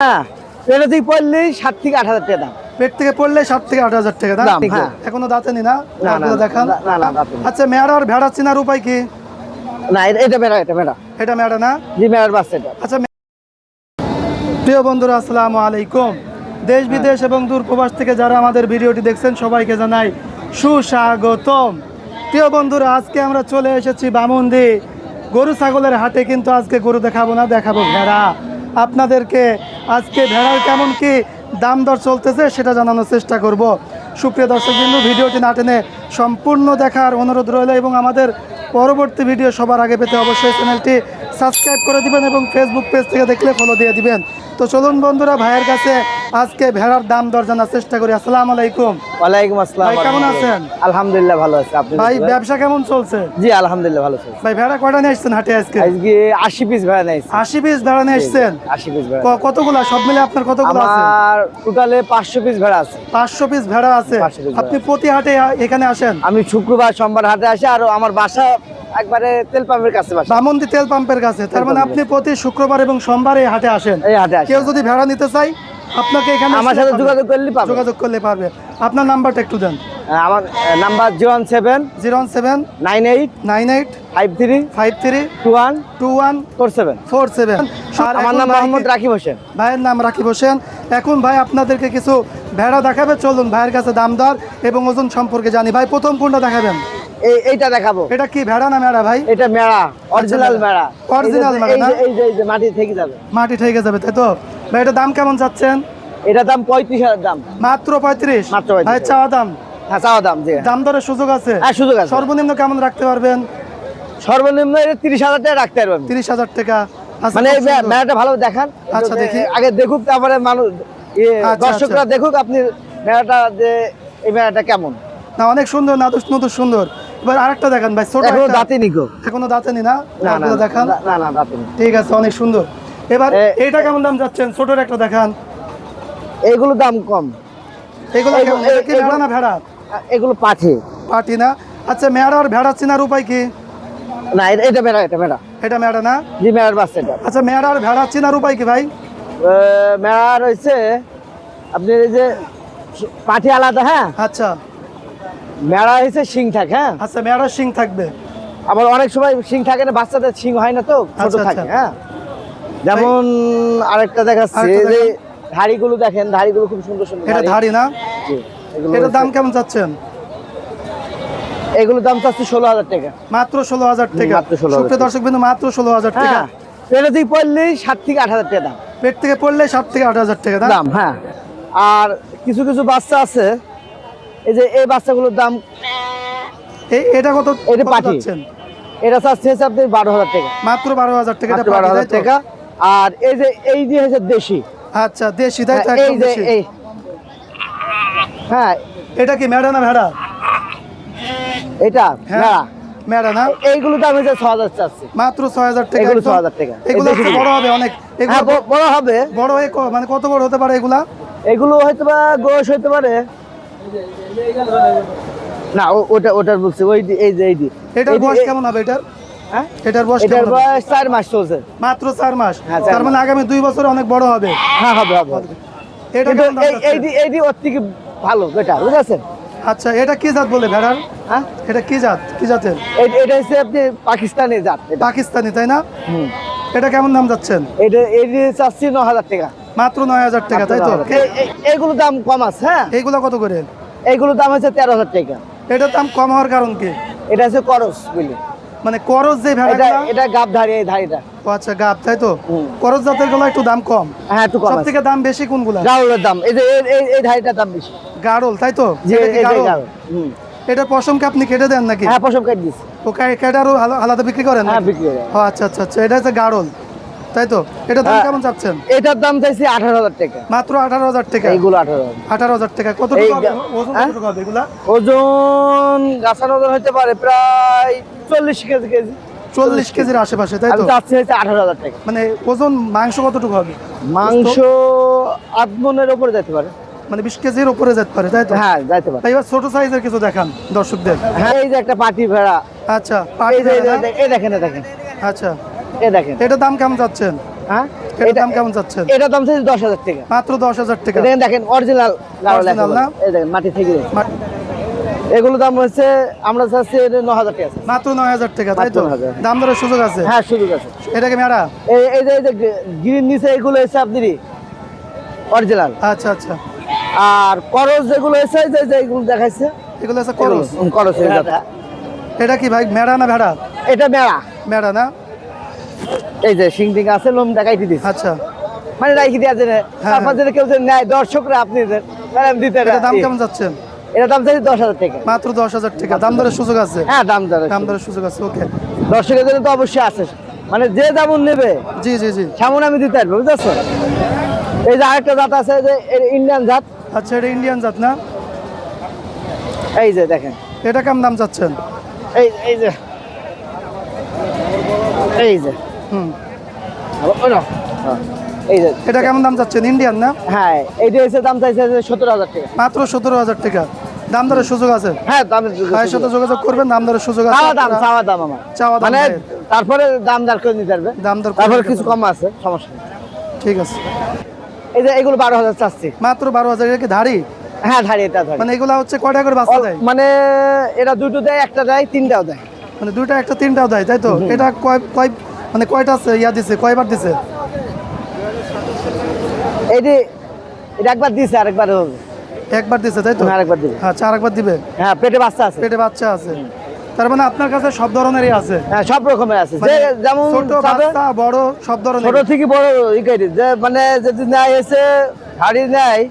হ্যাঁ। এটা থেকে পড়লেই সাত থেকে আট হাজার টাকা দাম। পেট থেকে পড়লে সাত থেকে আট হাজার টাকা দাম? দাম, হ্যাঁ। এখনও দাঁতেনি না না, দেখান। না, না, না, দাঁতেনি। আচ্ছা মেয়ার আর ভেড়া চেনার উপায় কি? না এটা- এটা এটা মেরা এটা মেয়ারা না? জি মেরার বাচ্চা এটা। আচ্ছা প্রিয় বন্ধুরা আসসালামু আলাইকুম। দেশ বিদেশ এবং দূর প্রবাস থেকে যারা আমাদের ভিডিওটি দেখছেন সবাইকে জানাই সুস্বাগতম। প্রিয় বন্ধুরা আজকে আমরা চলে এসেছি বামুন্দি গরু ছাগলের হাটে কিন্তু আজকে গরু দেখাবো না দেখাবো ভেড়া। আপনাদেরকে আজকে ভেড়ার কেমন কি দাম দর চলতেছে সেটা জানানোর চেষ্টা করব। সুপ্রিয় দর্শক বিন্দু ভিডিওটি না টেনে সম্পূর্ণ দেখার অনুরোধ রইল এবং আমাদের পরবর্তী ভিডিও সবার আগে পেতে অবশ্যই চ্যানেলটি সাবস্ক্রাইব করে দিবেন এবং ফেসবুক পেজ থেকে দেখলে ফলো দিয়ে দিবেন। তো চলুন বন্ধুরা, ভাইয়ের কাছে আজকে ভেড়ার দাম দর জানার চেষ্টা করি। আসসালামু আলাইকুম। ওয়ালাইকুম আসসালাম ভাই, কেমন আছেন? আলহামদুলিল্লাহ ভালো আছে। আপনি ভাই ব্যবসা কেমন চলছে? জি আলহামদুলিল্লাহ ভালো আছে ভাই ভেড়া কয়টা নিয়ে আসছেন হাটে আজকে? আজকে আশি পিস ভাড়া নেই আশি পিস ভেড়া নিয়ে আসছেন? আশি পিস ভাড়া। কতগুলা? সব মিলে আপনার কতগুলো আছে? আমার টোটালে পাঁচশো পিস ভেড়া আছে। পাঁচশো পিস ভেড়া আছে। 500। আপনি প্রতি হাটে এখানে আসেন? আমি শুক্রবার সোমবার হাটে আসি আর আমার বাসা একবারে তেল পাম্পের কাছে বাসা। বামন্দি তেল পাম্পের কাছে। তার মানে আপনি প্রতি শুক্রবার এবং সোমবার এই হাটে আসেন। এই হাটে কেউ যদি ভেড়া নিতে চাই আপনাকে এখানে আমার সাথে যোগাযোগ করলে পাবে। যোগাযোগ করলে পারবে। আপনার নাম্বারটা একটু দেন। আমার number zero one seven zero one seven nine eight nine eight five three five three two one two one four seven. Four seven. আমার নাম মোহাম্মদ রাকিব হোসেন। ভাইয়ের নাম রাকিব হোসেন। এখন ভাই আপনাদেরকে কিছু ভেড়া দেখাবে। চলুন ভাইয়ের কাছে দাম দর এবং ওজন সম্পর্কে জানি। ভাই প্রথম কোনটা দেখাবেন? এই এইটা দেখাবো। এটা কি ভেড়া না মেড়া ভাই? এটা মেড়া অরিজিনাল মেড়া। Original মেড়া, এই যে- মাটি থেকে যাবে। মাটি ঠেকে যাবে তাই তো? ভাই এটা দাম কেমন চাচ্ছেন? এটা দাম পঁয়ত্রিশ হাজার দাম। মাত্র পঁয়ত্রিশ? মাত্র ভাই চাওয়া দাম? হ্যাঁ চাওয়া দাম জি। দাম দরের সুযোগ আছে? হ্যাঁ সুযোগ আছে। সর্বনিম্ন কেমন রাখতে পারবেন? সর্বনিম্ন এটা তিরিশ হাজার টাকা রাখতে পারবেন। তিরিশ হাজার টাকা। আচ্ছা, মানে। মেলাটা ভালো দেখান। আচ্ছা, দেখি। আগে দেখুক তারপরে মানুষ ইয়ে, আচ্ছা, দর্শকরা দেখুক আপনি মেলাটা যে এই মেলাটা কেমন। না অনেক সুন্দর না নতুন সুন্দর। এবার আরেকটা দেখান ভাই ছোট এখনও দাঁতে নিকো এখনও দাঁতেনি না? না না দেখান। না না দাঁতে ঠিক আছে অনেক সুন্দর। এবার এটা কেমন দাম যাচ্ছেন? ছোটর একটা দেখান। এইগুলো দাম কম। এগুলো এগুলো- এগুলো- ভেড়া না ভেড়া? এগুলো পাঠে। পাটি না? আচ্ছা মেয়ার আর ভেড়া চেনার উপায় কি? না এটা- মেলা এটা মেলা এটা মেয়ারা না? জি মেলার বাস এটা। আচ্ছা মেয়ার আর ভেড়া চেনার উপায় কি ভাই? মেলা রয়েছে আপনি এই যে পাঠি আলাদা হ্যাঁ? আচ্ছা। মেলা হয়েছে শিং থাকে হ্যাঁ? আচ্ছা মেয়ারার শিং থাকবে। আবার অনেক সময় শিং থাকে না বাচ্চাদের শিং হয় না তো ছোট আচ্ছা, থাকে আচ্ছা। হ্যাঁ? যেমন আরেকটা দেখাচ্ছে যে ধাড়িগুলো দেখেন ধাড়িগুলো খুব সুন্দর সুন্দর এটা ধাড়ি। না? এটার দাম। কেমন চাচ্ছেন? এগুলোর দাম চাচ্ছি ষোলো হাজার টাকা। মাত্র ষোলো হাজার টাকা। মাত্র 16,000 দর্শক বিন্দু মাত্র ষোলো হাজার টাকা। হ্যাঁ থেকে পড়লেই সাত থেকে আট হাজার টাকা দাম। পেট থেকে পড়লে সাত থেকে আট হাজার টাকা দাম? হ্যাঁ। আর কিছু কিছু বাচ্চা আছে এই যে এই বাচ্চাগুলোর দাম এটা কত এটা কত পাটি। চাচ্ছেন? এটা চাচ্ছে আপনি বারো হাজার টাকা। মাত্র বারো হাজার টাকা বারো হাজার টাকা। আর এই যে এই যে হচ্ছে দেশি। আচ্ছা দেশি তাই তো হ্যাঁ, এই যে এই। হ্যাঁ এটা কি মেড়া না ভেড়া? এটা হ্যাঁ মেলা মেড়া না? এইগুলো দাম হচ্ছে ছ হাজার চাচ্ছি। মাত্র ছয় হাজার টাকা এগুলো একদম। 6,000 টাকা। এগুলো বড় হবে অনেক। এগুলো হ্যাঁ বড় হবে। বড় হয়ে মানে কত বড় হতে পারে এগুলা? এগুলো হয়তো বা গোশ হইতে পারে। না ওটা ওটার বলছি ওই এই যে এই এটার এই বয়স কেমন হবে এটার? হ্যাঁ? এটার বয়স এটার বয়স চার মাস চলছে। মাত্র চার মাস। হ্যাঁ, তার মানে আগামী দুই বছরে অনেক বড় হবে। হ্যাঁ হবে হবে হবে। এটা ওর থেকে ভালো বেটার বুঝেছেন? আচ্ছা কি জাত বলে ভেড়ার? হ্যাঁ? এটা কি জাত? কি জাতের? এটা হচ্ছে আপনি পাকিস্তানি জাত পাকিস্তানি তাই না? হুম। এটা কেমন দাম যাচ্ছেন? এটা এই চাচ্ছি ন হাজার টাকা। মাত্র নয় হাজার টাকা তাই তো? এই- দাম কম আছে হ্যাঁ? এইগুলো কত করে? এইগুলো দাম হচ্ছে তেরো হাজার টাকা। এটার দাম কম হওয়ার কারণ কি? এটা হচ্ছে করস বুঝলি মানে করজ যে ভেড়াগুলা? এটা গাব ধারি এই ধারিটা। আচ্ছা গাব তাই তো? করজ জাতেরগুলো একটু দাম কম। হ্যাঁ একটু কম সব আছে। থেকে দাম বেশি কোনগুলা? গাউলের দাম। এই যে এই- এই ধারিটার দাম বেশি। গাড়ল তাই তো? এটা গাড়ল? পশমকে আপনি কেটে দেন নাকি? হ্যাঁ পশম কেটে দিচ্ছি ও কা- কেটে আরও আলাদা বিক্রি করেন হ্যাঁ বিক্রি করে ও আচ্ছা আচ্ছা আচ্ছা এটা হচ্ছে গাড়ল তাই তো? এটা দাম হ্যাঁ। কেমন চাচ্ছেন? এটার দাম চাইছি আঠারো হাজার টাকা। মাত্র আঠারো হাজার টাকা? এইগুলো আঠারো আঠারো হাজার টাকা। কত ওজন হ্যাঁ? ওজন গাছার ওজন হতে পারে প্রায় চল্লিশ কেজি কেজি। চল্লিশ কেজির আশেপাশে তাই তো? হচ্ছে আঠারো হাজার টাকা। মানে ওজন মাংস কতটুকু হবে? মাংস আট মনের উপরে যেতে পারে। মানে বিশ কেজির উপরে যেতে পারে তাই তো? হ্যাঁ যাইতে পারে। এবার ছোট সাইজের কিছু দেখান দর্শকদের। হ্যাঁ এই যে একটা পাটি ভেড়া। আচ্ছা পাটি এই ভেড়া। এই দেখেন এই দেখেন। আচ্ছা। এই দেখেন। এটার দাম কেমন যাচ্ছেন হ্যাঁ? এটা- দাম কেমন এটা দাম চাইছে দশ হাজার টাকা। মাত্র দশ হাজার টাকা। দেখেন দেখেন অরিজিনাল এই দেখেন মাটি থেকে। এগুলো দাম হচ্ছে আমরা চাচ্ছি হাজার টাকা মাত্র নয় হাজার টাকা তাই তো? দাম সুযোগ আছে? হ্যাঁ সুযোগ আছে। এটা কি মেড়া এই যে এই যে গ্রিন নিচে এগুলো আপনারই অরিজিনাল আচ্ছা আচ্ছা। আর করস যেগুলো এই যে দেখাইছে। এগুলো আছে করস? করস এটা কি ভাই মেড়া না ভেড়া? এটা মেড়া মেড়া না? এই যে সিং টিং আছে লোম দেখাইতে দিচ্ছে আচ্ছা। মানে রাখি যায় হ্যাঁ, তারপর যদি কেউ নেয় দর্শকরা আপনি দিতে দাম কেমন যাচ্ছেন এটা দাম চাইছে দশ হাজার টাকা। মাত্র দশ হাজার টাকা। দাম দরের সুযোগ আছে? হ্যাঁ দাম দর দাম দরের সুযোগ আছে ওকে দর্শকের জন্য তো অবশ্যই আছে। মানে যে যেমন নেবে জি জি জি। সেমন আমি দিতে পারব বুঝতেছো এই যে আরেকটা জাত আছে যে ইন্ডিয়ান জাত। আচ্ছা এটা ইন্ডিয়ান জাত না? এই যে দেখেন। এটা কেমন দাম যাচ্ছেন এই এই যে। এই যে। হুম। না, হ্যাঁ, এটা কেমন দাম ইন্ডিয়ান না? হ্যাঁ এইটা হচ্ছে দাম চাইছে সত্তর হাজার টাকা। মাত্র সতেরো হাজার টাকা। দাম দরের সুযোগ আছে? হ্যাঁ ভাইয়ের সাথে যোগাযোগ করবেন দাম দরের সুযোগ আছে চাওয়া দাম চাওয়া দাম আমার। চাওয়া দাম মানে। তারপরে দাম দর করে নিতে পারবে। দাম দর তারপরে কিছু কম আছে সমস্যা। ঠিক আছে। এই যে এগুলো বারো হাজার চাচ্ছি। মাত্র বারো হাজার কি ধাড়ি? হ্যাঁ ধারি এটা ধারি মানে এগুলা হচ্ছে কয়টা করে বাচ্চা দেয়? মানে এটা দুটো দেয় একটা দেয় তিনটাও দেয়। মানে দুইটা একটা তিনটাও দেয় তাই তো? এটা কয় কয় মানে কয়টা আছে? ইয়া দিছে কয়বার দিছে? এইটি এটা একবার দিছে আরেকবার হবে একবার দিছে তাই তো? আরেকবার দিবে। আচ্ছা আরেকবার দিবে? হ্যাঁ পেটে বাচ্চা আছে। পেটে বাচ্চা আছে। তার মানে আপনার কাছে সব ধরনেরই আছে? হ্যাঁ সব রকমের আছে। যে মানে যেমন ছোট বাচ্চা বড় সব ধরনের ছোট থেকে বড় ইকাইটি যে মানে যদি নেয় এসে হাড়ি নেয়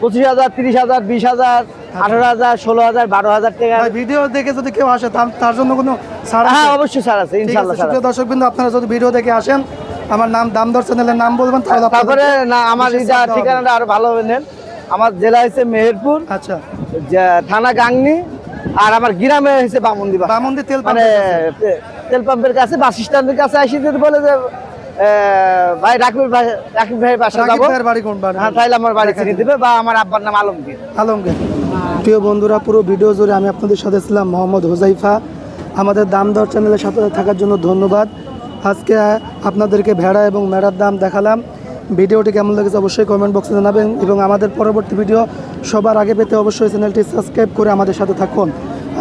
পঁচিশ হাজার তিরিশ হাজার বিশ হাজার আঠারো হাজার ষোলো হাজার বারো হাজার টাকা। ভিডিও দেখে যদি কেউ আসে তার জন্য কোনো ছাড় হ্যাঁ অবশ্যই ছাড় আছে ইনশাল্লাহ। দর্শক বিন্দু আপনারা যদি ভিডিও দেখে আসেন আমার নাম দামদর চ্যানেলের নাম বলবেন তারপরে না আমার। ঠিকানাটা আরও ভালো হবে নেন। আমার জেলা হচ্ছে মেহেরপুর আচ্ছা। থানা গাংনি আর আমার গ্রামে হচ্ছে বামন্দি বামন্দি তেল মানে তেল পাম্পের কাছে বাস স্ট্যান্ডের কাছে আসি যদি বলে যে ভাই রাকিব ভাই রাকিব ভাইয়ের বাসা যাব। বাড়ি কোন বাড়ি? হ্যাঁ তাইলে আমার বাড়ি চিনি দিবে বা আমার আব্বার নাম আলমগীর। আলমগীর। প্রিয় বন্ধুরা পুরো ভিডিও জুড়ে আমি আপনাদের সাথে ছিলাম মোহাম্মদ হুজাইফা। আমাদের দাম দর চ্যানেলের সাথে থাকার জন্য ধন্যবাদ। আজকে আপনাদেরকে ভেড়া এবং মেড়ার দাম দেখালাম। ভিডিওটি কেমন লেগেছে অবশ্যই কমেন্ট বক্সে জানাবেন এবং আমাদের পরবর্তী ভিডিও সবার আগে পেতে অবশ্যই চ্যানেলটি সাবস্ক্রাইব করে আমাদের সাথে থাকুন।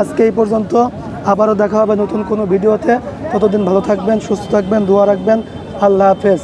আজকে এই পর্যন্ত, আবারও দেখা হবে নতুন কোনো ভিডিওতে। ততদিন ভালো থাকবেন, সুস্থ থাকবেন, দোয়া রাখবেন। আল্লাহ হাফেজ।